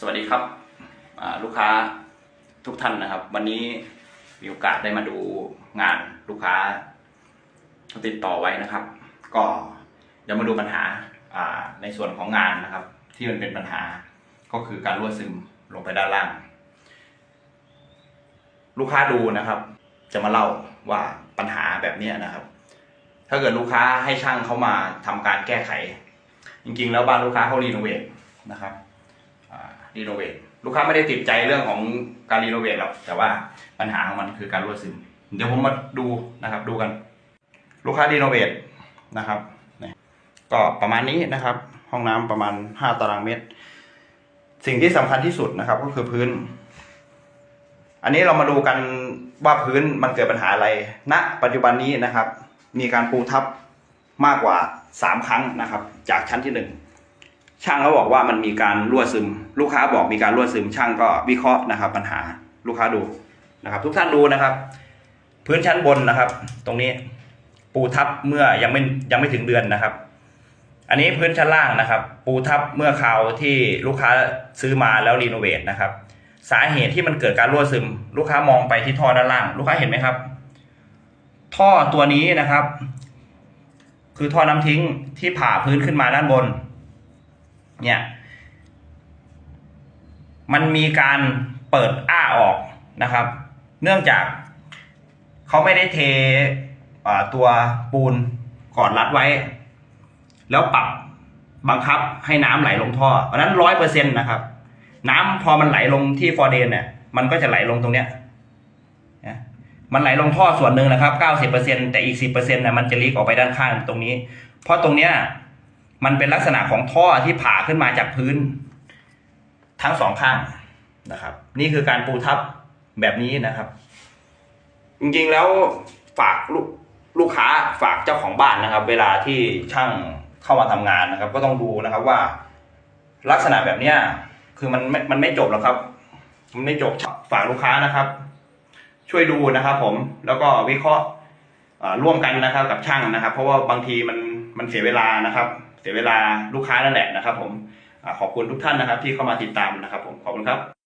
สวัสดีครับลูกค้าทุกท่านนะครับ วันนี้มีโอกาสได้มาดูงานลูกค้าติดต่อไว้นะครับ ก็เดี๋ยวมาดูปัญหาในส่วนของงานนะครับ ที่มันเป็นปัญหาก็คือการรั่วซึมลงไปด้านล่าง ลูกค้าดูนะครับ จะมาเล่าว่าปัญหาแบบนี้นะครับ ถ้าเกิดลูกค้าให้ช่างเขามาทำการแก้ไข จริงๆ แล้วบ้านลูกค้าเขารีโนเวทนะครับ รีโนเวทลูกค้าไม่ได้ติดใจเรื่องของการรีโนเวทหรอกแต่ว่าปัญหาของมันคือการรั่วซึม เดี๋ยวผมมาดูนะครับดูกัน ลูกค้ารีโนเวทนะครับก็ประมาณนี้นะครับ ห้องน้ำประมาณห้าตารางเมตร สิ่งที่สำคัญที่สุดนะครับ ก็คือพื้น อันนี้เรามาดูกันว่าพื้นมันเกิดปัญหาอะไรณปัจจุบันนี้นะครับ มีการปูทับมากกว่าสามครั้งนะครับ จากชั้นที่หนึ่ง ช่างเขาบอกว่ามันมีการรั่วซึม ลูกค้าบอกมีการรั่วซึม ช่างก็วิเคราะห์นะครับ ปัญหาลูกค้าดูนะครับ ทุกท่านดูนะครับ พื้นชั้นบนนะครับ ตรงนี้ ปูทับเมื่อยังไม่ยังไม่ถึงเดือนนะครับ อันนี้พื้นชั้นล่างนะครับ ปูทับเมื่อคราวที่ลูกค้าซื้อมาแล้วรีโนเวทนะครับ สาเหตุที่มันเกิดการรั่วซึม ลูกค้ามองไปที่ท่อด้านล่าง ลูกค้าเห็นไหมครับ ท่อตัวนี้นะครับ คือท่อน้ำทิ้งที่ผ่าพื้นขึ้นมาด้านบน เนี่ยมันมีการเปิดอ้าออกนะครับ เนื่องจากเขาไม่ได้เทตัวปูนก่อนรัดไว้ แล้วปรับบังคับให้น้ำไหลลงท่อเพราะนั้นร้อยเปอร์เซ็นต์นะครับ น้ำพอมันไหลลงที่ฟอร์เดนเนี่ย มันก็จะไหลลงตรงเนี้ยนะมันไหลลงท่อส่วนหนึ่งนะครับเก้าสิบเปอร์เซ็นแต่อีกสิบเปอร์เซ็นต์เนี่ยมันจะลีกออกไปด้านข้างตรงนี้ เพราะตรงเนี้ย มันเป็นลักษณะของท่อที่ผ่าขึ้นมาจากพื้น ทั้งสองข้างนะครับ นี่คือการปูทับแบบนี้นะครับ จริงๆแล้วฝากลูกลูกค้าฝากเจ้าของบ้านนะครับ เวลาที่ช่างเข้ามาทำงานนะครับ ก็ต้องดูนะครับว่า ลักษณะแบบเนี้ยคือมันไม่มันไม่จบหรอกครับ มันไม่จบฝากลูกค้านะครับ ช่วยดูนะครับ ผมแล้วก็วิเคราะห์ร่วมกันนะครับ กับช่างนะครับ เพราะว่าบางทีมันมันเสียเวลานะครับ เสียเวลาลูกค้านั่นแหละนะครับผมขอบคุณทุกท่านนะครับที่เข้ามาติดตามนะครับผมขอบคุณครับ